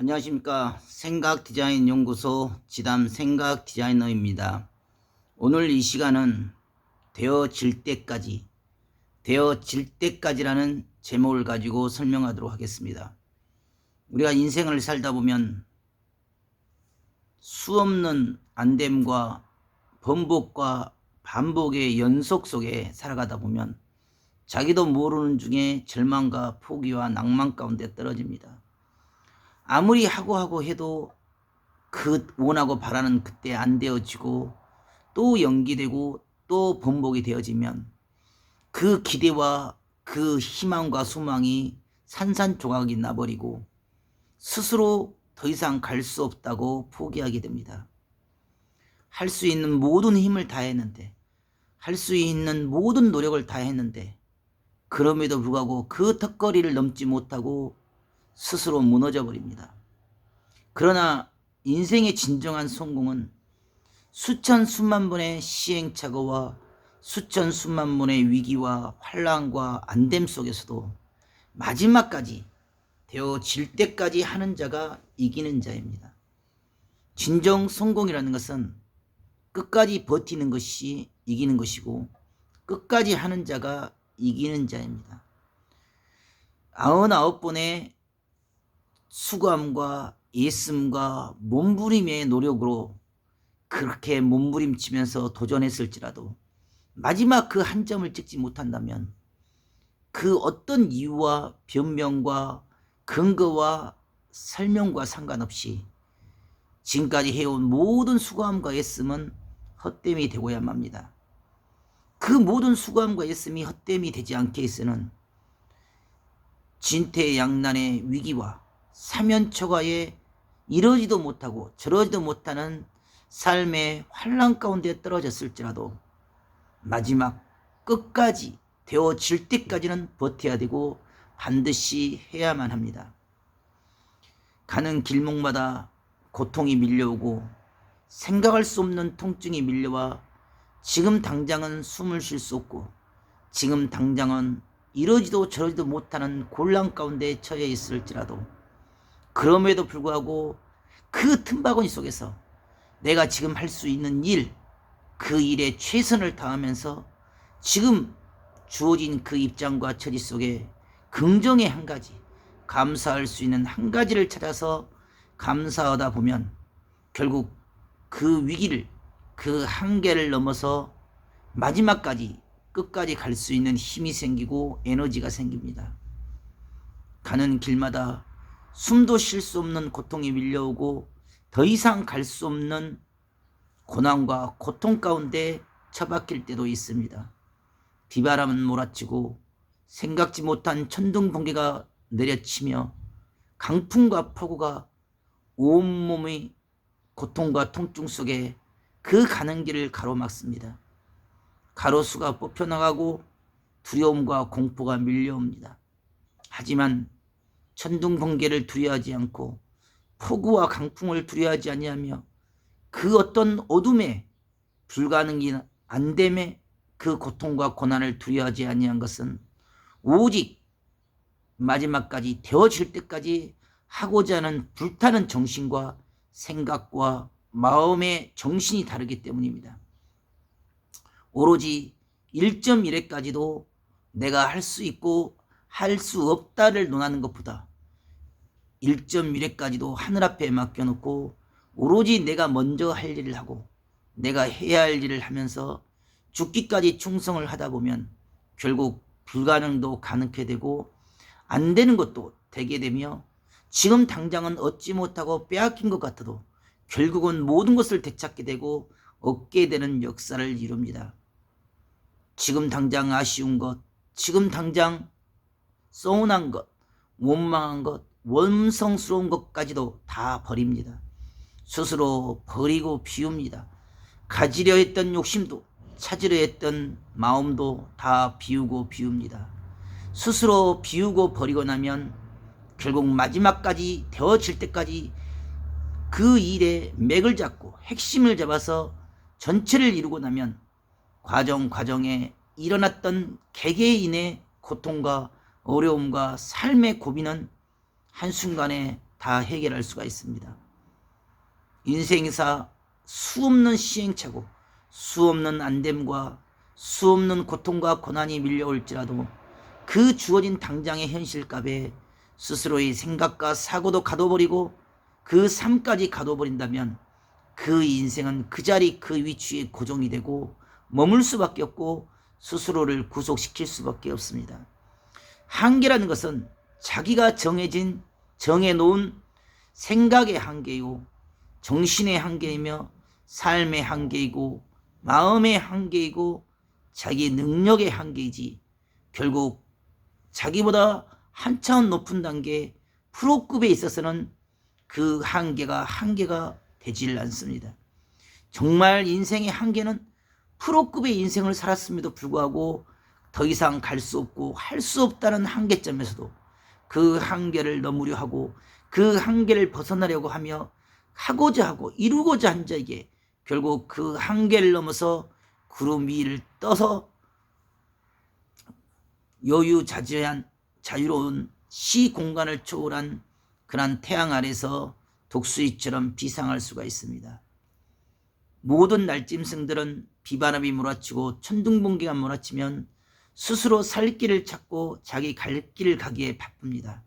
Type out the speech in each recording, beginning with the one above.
안녕하십니까 생각 디자인 연구소 지담 생각 디자이너입니다. 오늘 이 시간은 되어질 때까지 되어질 때까지라는 제목을 가지고 설명하도록 하겠습니다. 우리가 인생을 살다 보면 수없는 안됨과 번복과 반복의 연속 속에 살아가다 보면 자기도 모르는 중에 절망과 포기와 낭만 가운데 떨어집니다. 아무리 하고 하고 해도 그 원하고 바라는 그때 안 되어지고 또 연기되고 또 번복이 되어지면 그 기대와 그 희망과 소망이 산산조각이 나버리고 스스로 더 이상 갈 수 없다고 포기하게 됩니다. 할 수 있는 모든 힘을 다했는데 할 수 있는 모든 노력을 다했는데 그럼에도 불구하고 그 턱걸이를 넘지 못하고 스스로 무너져 버립니다. 그러나 인생의 진정한 성공은 수천 수만 번의 시행착오와 수천 수만 번의 위기와 환란과 안됨 속에서도 마지막까지 되어질 때까지 하는 자가 이기는 자입니다. 진정 성공이라는 것은 끝까지 버티는 것이 이기는 것이고 끝까지 하는 자가 이기는 자입니다. 아흔아홉 번의 수고함과 예씀과 몸부림의 노력으로 그렇게 몸부림치면서 도전했을지라도 마지막 그 한 점을 찍지 못한다면 그 어떤 이유와 변명과 근거와 설명과 상관없이 지금까지 해온 모든 수고함과 애씀은 헛됨이 되고야 맙니다. 그 모든 수고함과 애씀이 헛됨이 되지 않게 해서는 진퇴양난의 위기와 사면초가에 이러지도 못하고 저러지도 못하는 삶의 환란 가운데 떨어졌을지라도 마지막 끝까지 되어질 때까지는 버텨야 되고 반드시 해야만 합니다. 가는 길목마다 고통이 밀려오고 생각할 수 없는 통증이 밀려와 지금 당장은 숨을 쉴 수 없고 지금 당장은 이러지도 저러지도 못하는 곤란 가운데 처해 있을지라도 그럼에도 불구하고 그 틈바구니 속에서 내가 지금 할 수 있는 일, 그 일에 최선을 다하면서 지금 주어진 그 입장과 처지 속에 긍정의 한 가지, 감사할 수 있는 한 가지를 찾아서 감사하다 보면 결국 그 위기를, 그 한계를 넘어서 마지막까지 끝까지 갈 수 있는 힘이 생기고 에너지가 생깁니다. 가는 길마다 숨도 쉴 수 없는 고통이 밀려오고 더 이상 갈 수 없는 고난과 고통 가운데 처박힐 때도 있습니다. 비바람은 몰아치고 생각지 못한 천둥 번개가 내려치며 강풍과 폭우가 온몸의 고통과 통증 속에 그 가는 길을 가로막습니다. 가로수가 뽑혀나가고 두려움과 공포가 밀려옵니다. 하지만 천둥 번개를 두려워하지 않고 폭우와 강풍을 두려워하지 아니하며 그 어떤 어둠에 불가능이 안됨에 그 고통과 고난을 두려워하지 아니한 것은 오직 마지막까지 되어질 때까지 하고자 하는 불타는 정신과 생각과 마음의 정신이 다르기 때문입니다. 오로지 1.1회까지도 내가 할 수 있고 할 수 없다를 논하는 것보다 1.1회까지도 하늘 앞에 맡겨놓고 오로지 내가 먼저 할 일을 하고 내가 해야 할 일을 하면서 죽기까지 충성을 하다 보면 결국 불가능도 가능케 되고 안 되는 것도 되게 되며 지금 당장은 얻지 못하고 빼앗긴 것 같아도 결국은 모든 것을 되찾게 되고 얻게 되는 역사를 이룹니다. 지금 당장 아쉬운 것, 지금 당장 서운한 것, 원망한 것, 원성스러운 것까지도 다 버립니다. 스스로 버리고 비웁니다. 가지려 했던 욕심도 찾으려 했던 마음도 다 비우고 비웁니다. 스스로 비우고 버리고 나면 결국 마지막까지 되어질 때까지 그 일에 맥을 잡고 핵심을 잡아서 전체를 이루고 나면 과정 과정에 일어났던 개개인의 고통과 어려움과 삶의 고비는 한순간에 다 해결할 수가 있습니다. 인생사 수없는 시행착오, 수없는 안됨과 수없는 고통과 고난이 밀려올지라도 그 주어진 당장의 현실값에 스스로의 생각과 사고도 가둬버리고 그 삶까지 가둬버린다면 그 인생은 그 자리 그 위치에 고정이 되고 머물 수밖에 없고 스스로를 구속시킬 수밖에 없습니다. 한계라는 것은 자기가 정해진 정해놓은 생각의 한계요 정신의 한계이며 삶의 한계이고 마음의 한계이고 자기 능력의 한계이지 결국 자기보다 한 차원 높은 단계 프로급에 있어서는 그 한계가 한계가 되질 않습니다. 정말 인생의 한계는 프로급의 인생을 살았음에도 불구하고 더 이상 갈 수 없고 할 수 없다는 한계점에서도 그 한계를 넘으려 하고 그 한계를 벗어나려고 하며 하고자 하고 이루고자 한 자에게 결국 그 한계를 넘어서 구름 위를 떠서 여유자재한 자유로운 시 공간을 초월한 그런 태양 아래서 독수리처럼 비상할 수가 있습니다. 모든 날짐승들은 비바람이 몰아치고 천둥번개가 몰아치면 스스로 살 길을 찾고 자기 갈 길을 가기에 바쁩니다.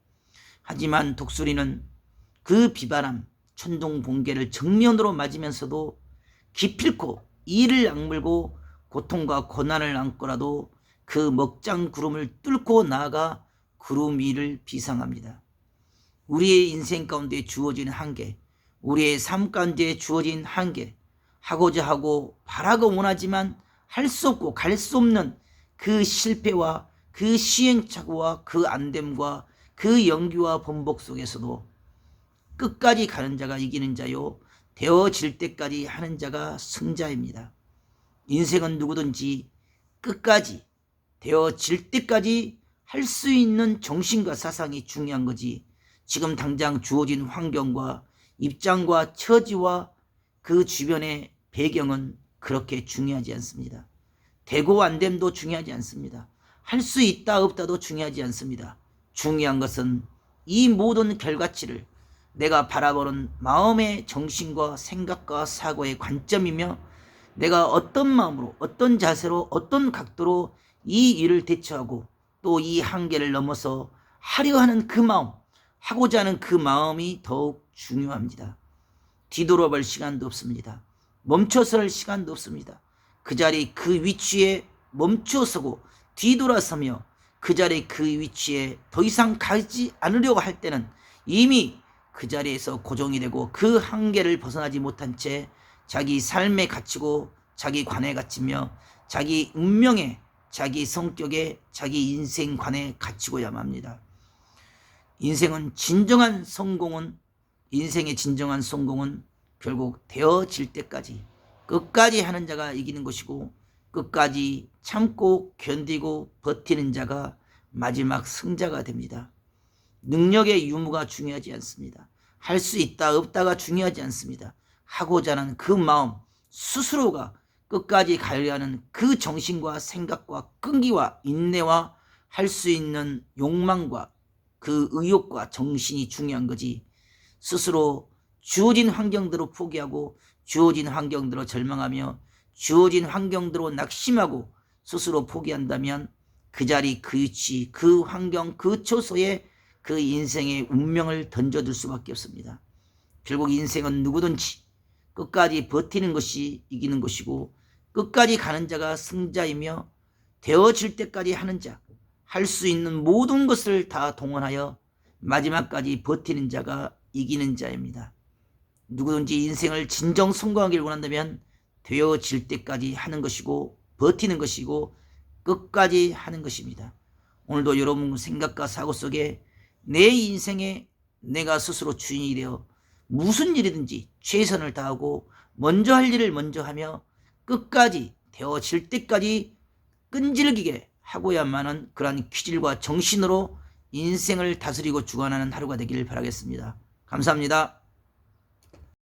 하지만 독수리는 그 비바람, 천둥 번개를 정면으로 맞으면서도 기필코 이를 악물고 고통과 고난을 안고라도 그 먹장 구름을 뚫고 나아가 구름 위를 비상합니다. 우리의 인생 가운데 주어진 한계, 우리의 삶 가운데 주어진 한계, 하고자 하고 바라고 원하지만 할 수 없고 갈 수 없는 그 실패와 그 시행착오와 그 안됨과 그 연기와 번복 속에서도 끝까지 가는 자가 이기는 자요 되어질 때까지 하는 자가 승자입니다. 인생은 누구든지 끝까지 되어질 때까지 할 수 있는 정신과 사상이 중요한 거지 지금 당장 주어진 환경과 입장과 처지와 그 주변의 배경은 그렇게 중요하지 않습니다. 되고 안 됨도 중요하지 않습니다. 할 수 있다 없다도 중요하지 않습니다. 중요한 것은 이 모든 결과치를 내가 바라보는 마음의 정신과 생각과 사고의 관점이며 내가 어떤 마음으로 어떤 자세로 어떤 각도로 이 일을 대처하고 또 이 한계를 넘어서 하려 하는 그 마음 하고자 하는 그 마음이 더욱 중요합니다. 뒤돌아볼 시간도 없습니다. 멈춰설 시간도 없습니다. 그 자리 그 위치에 멈춰서고 뒤돌아서며 그 자리 그 위치에 더 이상 가지 않으려고 할 때는 이미 그 자리에서 고정이 되고 그 한계를 벗어나지 못한 채 자기 삶에 갇히고 자기 관에 갇히며 자기 운명에 자기 성격에 자기 인생관에 갇히고야만 합니다. 인생은 진정한 성공은 인생의 진정한 성공은 결국 되어질 때까지 끝까지 하는 자가 이기는 것이고 끝까지 참고 견디고 버티는 자가 마지막 승자가 됩니다. 능력의 유무가 중요하지 않습니다. 할 수 있다 없다가 중요하지 않습니다. 하고자 하는 그 마음 스스로가 끝까지 가려 하는 그 정신과 생각과 끈기와 인내와 할 수 있는 욕망과 그 의욕과 정신이 중요한 거지. 스스로 주어진 환경대로 포기하고 주어진 환경대로 절망하며 주어진 환경대로 낙심하고 스스로 포기한다면 그 자리, 그 위치, 그 환경, 그 초소에 그 인생의 운명을 던져둘 수밖에 없습니다. 결국 인생은 누구든지 끝까지 버티는 것이 이기는 것이고 끝까지 가는 자가 승자이며 되어질 때까지 하는 자, 할 수 있는 모든 것을 다 동원하여 마지막까지 버티는 자가 이기는 자입니다. 누구든지 인생을 진정 성공하기를 원한다면 되어질 때까지 하는 것이고 버티는 것이고 끝까지 하는 것입니다. 오늘도 여러분 생각과 사고 속에 내 인생에 내가 스스로 주인이 되어 무슨 일이든지 최선을 다하고 먼저 할 일을 먼저 하며 끝까지 되어질 때까지 끈질기게 하고야만은 그러한 기질과 정신으로 인생을 다스리고 주관하는 하루가 되기를 바라겠습니다. 감사합니다.